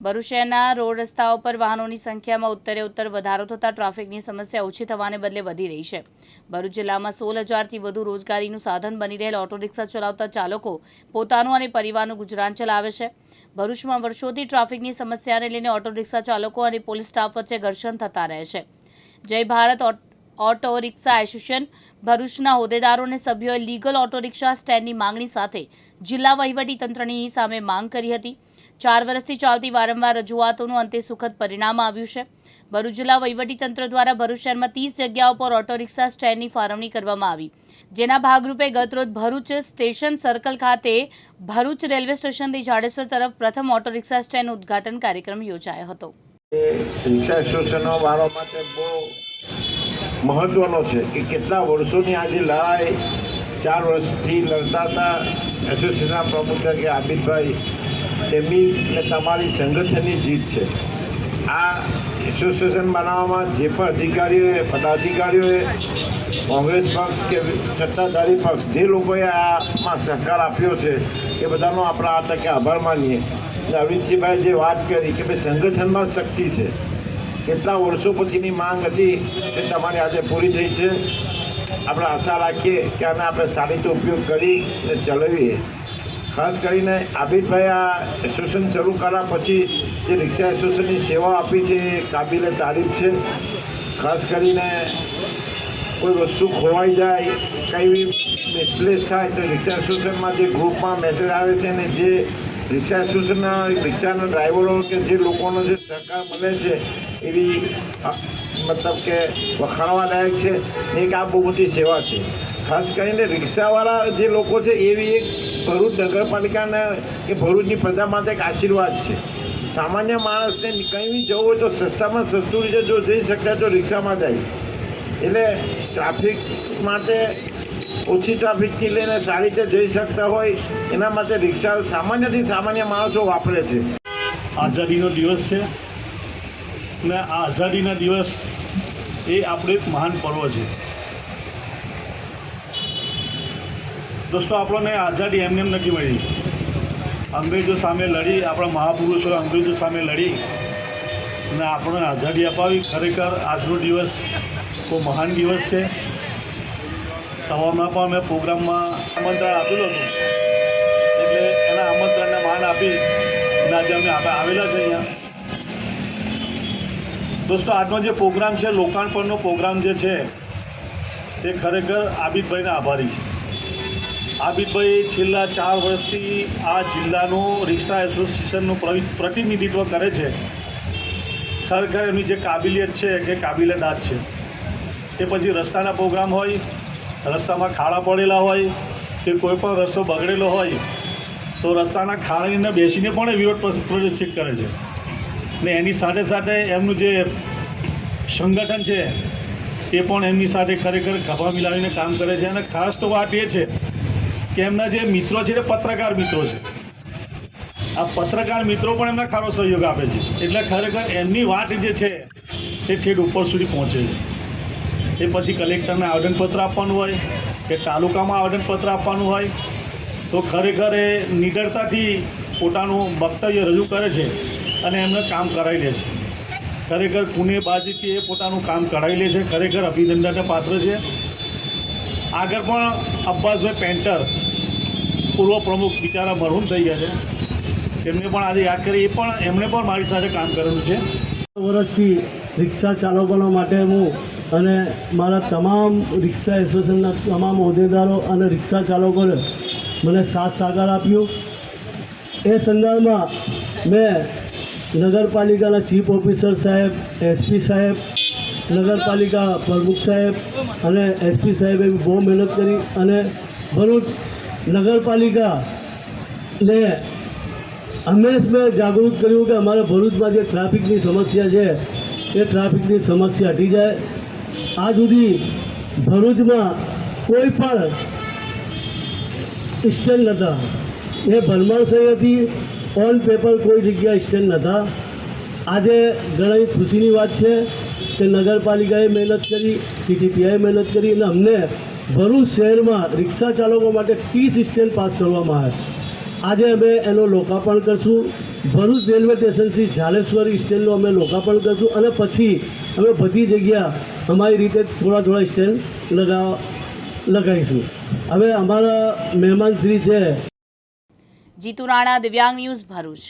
ભરૂચ શહેરના રોડ રસ્તાઓ પર વાહનોની સંખ્યામાં ઉત્તરે ઉત્તર વધારો થતાં ટ્રાફિકની સમસ્યા ઓછી થવાને બદલે વધી રહી છે. ભરૂચ જિલ્લામાં સોળ હજારથી વધુ રોજગારીનું સાધન બની રહેલ ઓટો રિક્ષા ચલાવતા ચાલકો પોતાનું અને પરિવારનું ગુજરાન ચલાવે છે. ભરૂચમાં વર્ષોથી ટ્રાફિકની સમસ્યાને લઈને ઓટો રિક્ષા ચાલકો અને પોલીસ સ્ટાફ વચ્ચે ઘર્ષણ થતા રહે છે. જય ભારત ઓટો રિક્ષા એસોસિએશન ભરૂચના હોદ્દેદારો અને સભ્યોએ લીગલ ઓટો રિક્ષા સ્ટેન્ડની માંગણી સાથે જિલ્લા વહીવટી તંત્રની સામે માંગ કરી હતી. ચાર વર્ષથી ચાલતી વારંવાર રજૂઆતોનું અંતે સુખદ પરિણામ આવ્યું છે. ભરૂચ જિલ્લા તંત્ર દ્વારા ભરૂચ શહેરમાં ત્રીસ જગ્યાઓ પર ઓટો રિક્ષા સ્ટેન્ડની ફાળવણી કરવામાં આવી. જેના ભાગરૂપે ગતરોજ ભરૂચ સ્ટેશન સર્કલ ખાતે ભરૂચ રેલવે સ્ટેશનથી જાડેશ્વર તરફ પ્રથમ ઓટો રિક્ષા સ્ટેન્ડ ઉદ્ઘાટન કાર્યક્રમ યોજાયો હતો. રિક્ષા સ્ટેશનો મારો માટે બહુ મહત્વનો છે કે કેટલા વર્ષોની આજે લડાઈ ચાર વર્ષથી લડતા હતા એસોસિએશનના પ્રમુખ તરીકે આબિદભાઈ તેમની ને તમારી સંગઠનની જીત છે. આ એસોસિએશન બનાવવામાં જે પણ અધિકારીઓએ, પદાધિકારીઓએ, કોંગ્રેસ પક્ષ કે સત્તાધારી પક્ષ, જે લોકોએ આમાં સહકાર આપ્યો છે, એ બધાનો આપણે આ તકે આભાર માનીએ. અને અરવિંદસિંહભાઈ જે વાત કરી કે ભાઈ સંગઠનમાં શક્તિ છે, કેટલા વર્ષો પછીની માંગ હતી તે તમારી આજે પૂરી થઈ છે. આપણે આશા રાખીએ કે આને આપણે સારી રીતે ઉપયોગ કરી અને ચલાવીએ. ખાસ કરીને આબિદભાઈ આ એસોસિએશન શરૂ કર્યા પછી જે રિક્ષા એસોસિએશનની સેવા આપી છે, એ કાબિલે તારીફ છે. ખાસ કરીને કોઈ વસ્તુ ખોવાઈ જાય, કંઈ મિસપ્લેસ થાય, તો રિક્ષા એસોસિએશનમાં જે ગ્રુપમાં મેસેજ આવે છે ને જે રિક્ષા એસોસિએશનના રિક્ષાના ડ્રાઈવરો કે જે લોકોનો જે સહકાર મળે છે, એવી મતલબ કે વખાણવાલાયક છે એક આ બહુ મોટી સેવા છે. ખાસ કરીને રિક્ષાવાળા જે લોકો છે એવી એક ભરૂચ નગરપાલિકાના કે ભરૂચની પ્રજા માટે એક આશીર્વાદ છે. સામાન્ય માણસને કંઈ બી જવું હોય તો સસ્તામાં સસ્તું રીતે જો જઈ શકતા તો રિક્ષામાં જાય. એટલે ટ્રાફિક માટે ઓછી ટ્રાફિકથી લઈને સારી રીતે જઈ શકતા હોય, એના માટે રિક્ષા સામાન્યથી સામાન્ય માણસો વાપરે છે. આઝાદીનો દિવસ છે. ને આ આઝાદીના દિવસ એ આપણું એક મહાન પર્વ છે. દોસ્તો, આપણને આઝાદી એમને એમ નથી મળી. અંગ્રેજો સામે લડી, આપણા મહાપુરુષો અંગ્રેજો સામે લડી અને આપણને આઝાદી અપાવી. ખરેખર આજનો દિવસ બહુ મહાન દિવસ છે. સવારમાં પણ મેં પ્રોગ્રામમાં આમંત્રણ આપેલું હતું. એટલે એના આમંત્રણને માન આપી અને આજે અમે આવેલા છે અહીંયા. દોસ્તો, આજનો જે પ્રોગ્રામ છે, લોકાર્પણનો પ્રોગ્રામ જે છે તે ખરેખર આબિદભાઈને આભારી છે. આબિદભાઈ છેલ્લા ચાર વર્ષથી આ જિલ્લાનું રિક્ષા એસોસિએશનનું પ્રતિ- પ્રતિનિધિત્વ કરે છે. ખરેખર એમની જે કાબિલિયત છે કે કાબિલિયત છે. તે પછી રસ્તાના પ્રોગ્રામ હોય, રસ્તામાં ખાડા પડેલા હોય, કે કોઈ પણ રસ્તો બગડેલો હોય, તો રસ્તાના ખાડાની બેસીને પણ એ વિરોધ પ્રદર્શિત કરે છે. ને એની સાથે સાથે એમનું જે સંગઠન છે, એ પણ એમની સાથે ખરેખર ખભા મિલાવીને કામ કરે છે. અને ખાસ તો વાત એ છે કે એમના જે મિત્રો છે એ પત્રકાર મિત્રો છે. આ પત્રકાર મિત્રો પણ એમના ખારો સહયોગ આપે છે. એટલે ખરેખર એમની વાત જે છે એ ઠેઠ ઉપર સુધી પહોંચે છે. એ પછી કલેક્ટરને આવેદનપત્ર આપવાનું હોય કે તાલુકામાં આવેદનપત્ર આપવાનું હોય તો ખરેખર એ નિડરતાથી પોતાનું વક્તવ્ય રજૂ કરે છે અને એમને કામ કરાવી લે છે. ખરેખર પુણેબાજીથી એ પોતાનું કામ કરાવી લે છે. ખરેખર અભિનંદનને પાત્ર છે. આગળ પણ અબ્બાસભાઈ પેન્ટર, પૂર્વ પ્રમુખ બિચારા મરહૂમ થઈ ગયા છે. તેમને પણ આજે યાદ કરી એ પણ એમણે પણ મારી સાથે કામ કરેલું છે. વર્ષથી રિક્ષા ચાલકોના માટે હું અને મારા તમામ રિક્ષા એસોસિએશનના તમામ હોદ્દેદારો અને રિક્ષા ચાલકોને મને સાથ સાકાર આપ્યો. એ સંદર્ભમાં મેં નગરપાલિકાના ચીફ ઓફિસર સાહેબ, એસપી સાહેબ નગરપાલિકા પ્રમુખ સાહેબ અને એસપી સાહેબે બહુ મહેનત કરી અને ભરૂચ નગરપાલિકાને હંમેશ મેં જાગૃત કર્યું કે અમારે ભરૂચમાં જે ટ્રાફિકની સમસ્યા છે, એ ટ્રાફિકની સમસ્યા હટી જાય. આ સુધી ભરૂચમાં કોઈ પણ સ્ટેન્ડ નહોતા. એ ભરમાણસાઈ હતી ઓન પેપર કોઈ જગ્યાએ સ્ટેન્ડ નહોતા. આજે ઘણી ખુશીની વાત છે. કે નગરપાલિકાએ મહેનત કરી, સીટીપીઆઈએ મહેનત કરી અને અમને ભરૂચ શહેરમાં રિક્ષા ચાલકો માટે ત્રીસ સ્ટેન્ડ પાસ કરવામાં આવ્યા આજે અમે એનું લોકાર્પણ કરશું. ભરૂચ રેલવે સ્ટેશનથી ઝાલેશ્વર સ્ટેન્ડનું અમે લોકાર્પણ કરશું અને પછી અમે બધી જગ્યા અમારી રીતે થોડા થોડા સ્ટેન્ડ લગાવ, લગાવીશું. હવે અમારા મહેમાનશ્રી છે. જીતુ રાણા, દિવ્યાંગ ન્યૂઝ ભરૂચ.